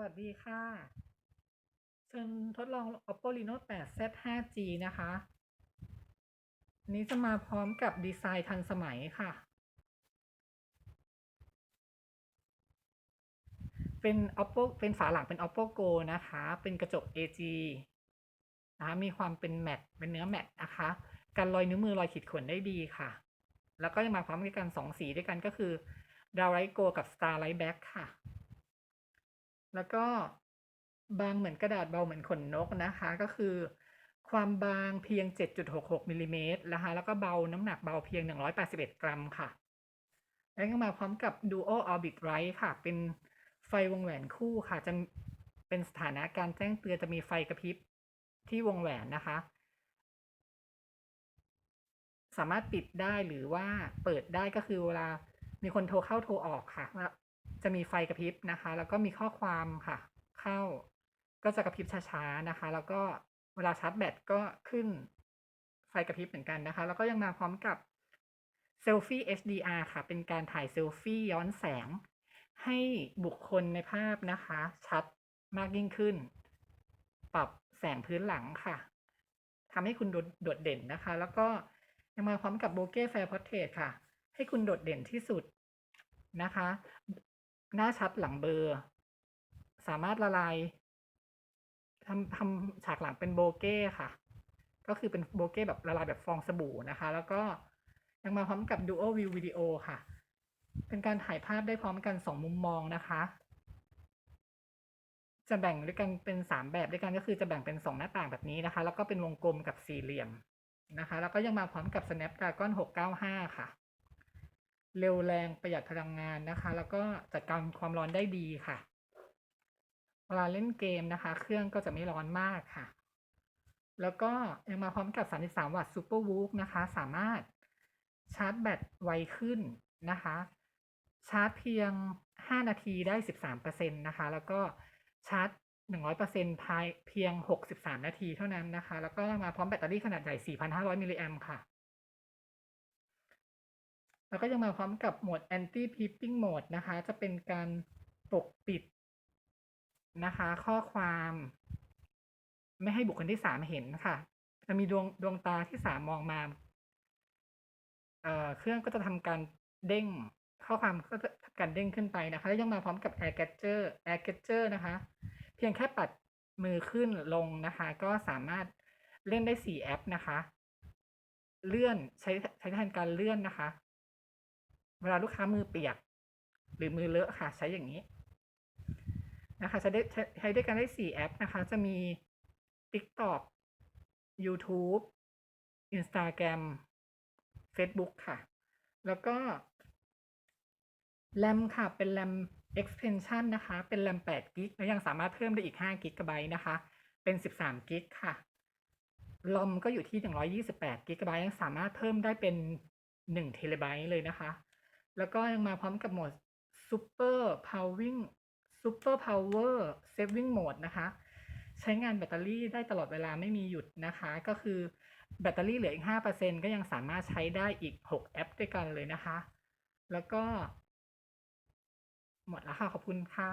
วัสดีค่ะ เชิญทดลอง Oppo Reno 8 Z 5G นะคะ นี้จะมาพร้อมกับดีไซน์ทันสมัยค่ะ เป็น Oppo เป็นฝาหลังเป็น Oppo Go นะคะ เป็นกระจก AG นะคะมีความเป็นแมตต์เป็นเนื้อแมตต์นะคะกันรอยนิ้วมือรอยขีดข่วนได้ดีค่ะ แล้วก็จะมาพร้อมกันสองสีด้วยกันก็คือ Downlight Go กับ Starlight Black ค่ะ แล้วก็บางเหมือนกระดาษเบาเหมือนขนนกนะคะ ก็คือ ความบางเพียง 7.66มิลลิเมตรนะคะ แล้วก็เบาน้ำหนักเบาเพียง 181 กรัมค่ะ แล้วก็มาพร้อมกับ Duo Orbit Light ค่ะ เป็นไฟวงแหวนคู่ค่ะ จะเป็นสถานะการแจ้งเตือนจะมีไฟกระพริบที่วงแหวนนะคะ สามารถปิดได้หรือว่าเปิดได้ก็คือเวลามีคนโทรเข้าโทรออกค่ะ จะมีไฟกระพริบนะคะ แล้วก็มีข้อความค่ะ เข้า ก็จะกระพริบช้าๆนะคะ แล้วก็เวลาชาร์จแบตก็ขึ้นไฟกระพริบเหมือนกันนะคะ แล้วก็ยังมาพร้อมกับเซลฟี่ HDR ค่ะ เป็นการถ่ายเซลฟี่ย้อนแสง ให้บุคคลในภาพนะคะ ชัดมากยิ่งขึ้น ปรับแสงพื้นหลังค่ะทำให้คุณโดดเด่นนะคะ แล้วก็ยังมาพร้อมกับโบเก้แฟร์พอร์เทรตค่ะ ให้คุณโดดเด่นที่สุดนะคะ หน้าชัดหลังเบลอร์ สามารถละลายทำทำฉากหลังเป็นโบเก้ค่ะ ก็คือเป็นโบเก้แบบละลายแบบฟองสบู่นะคะ แล้วก็ยังมาพร้อมกับ Dual View Video ค่ะ เป็นการถ่ายภาพได้พร้อมกันสองมุมมองนะคะ จะแบ่งด้วยกันเป็นสามแบบด้วยกันก็คือจะแบ่งเป็นสองหน้าต่างแบบนี้นะคะ แล้วก็เป็นวงกลมกับสี่เหลี่ยมนะคะ แล้วก็ยังมาพร้อมกับ Snapdragon 695 ค่ะ เร็วแรงประหยัดพลังงานนะคะ แล้วก็จัดการความร้อนได้ดีค่ะเวลาเล่นเกมนะคะ เครื่องก็จะไม่ร้อนมากค่ะ แล้วก็ยังมาพร้อมกับ 33 วัตต์ Super w o o นะคะ สามารถชาร์จแบตไวขึ้นนะคะ ชาร์จเพียง 5 นาทีได้ 13%นะคะ แล้วก็ชาร์จ 100%ภายเพียง 63 นาทีเท่านั้นนะคะ แล้วก็มาพร้อมแบตเตอรี่ขนาดใหญ่ 4,500 มิลลิแอมค่ะ แล้วก็ยังมาพร้อมกับโหมด anti peeping mode นะคะ จะเป็นการปกปิดนะคะ ข้อความ ไม่ให้บุคคลที่สามเห็นค่ะ จะมีดวงดวงตาที่สามมองมาเอ่อเครื่องก็จะทำการเด้งข้อความก็จะทำการเด้งขึ้นไปนะคะ แล้วยังมาพร้อมกับ air catcher air catcher นะคะ เพียงแค่ปัดมือขึ้นลงนะคะ ก็สามารถเล่นได้สี่แอปนะคะ เลื่อนใช้ใช้แทนการเลื่อนนะคะ เวลาลูกค้ามือเปียก หรือมือเลอะค่ะ ใช้อย่างนี้ นะคะใช้ได้ใช้ด้วยกันได้สี่แอปนะคะ จะมี TikTok YouTube Instagram Facebook ค่ะ แล้วก็แรมค่ะ เป็นแรม extension นะคะ เป็นแรม8กิกและยังสามารถเพิ่มได้อีก5กิกะไบต์นะคะ เป็น 13กิกค่ะ ลอมก็อยู่ที่ 128กิกะไบต์ยังสามารถเพิ่มได้เป็น1เทราไบต์เลยนะคะ แล้วก็ยังมาพร้อมกับโหมด Super Powering Super Power Saving Mode นะคะ ใช้งานแบตเตอรี่ได้ตลอดเวลาไม่มีหยุดนะคะ ก็คือแบตเตอรี่เหลืออีก 5%ก็ยังสามารถใช้ได้อีก 6 แอปด้วยกันเลยนะคะ แล้วก็ หมดแล้วค่ะ ขอบคุณค่ะ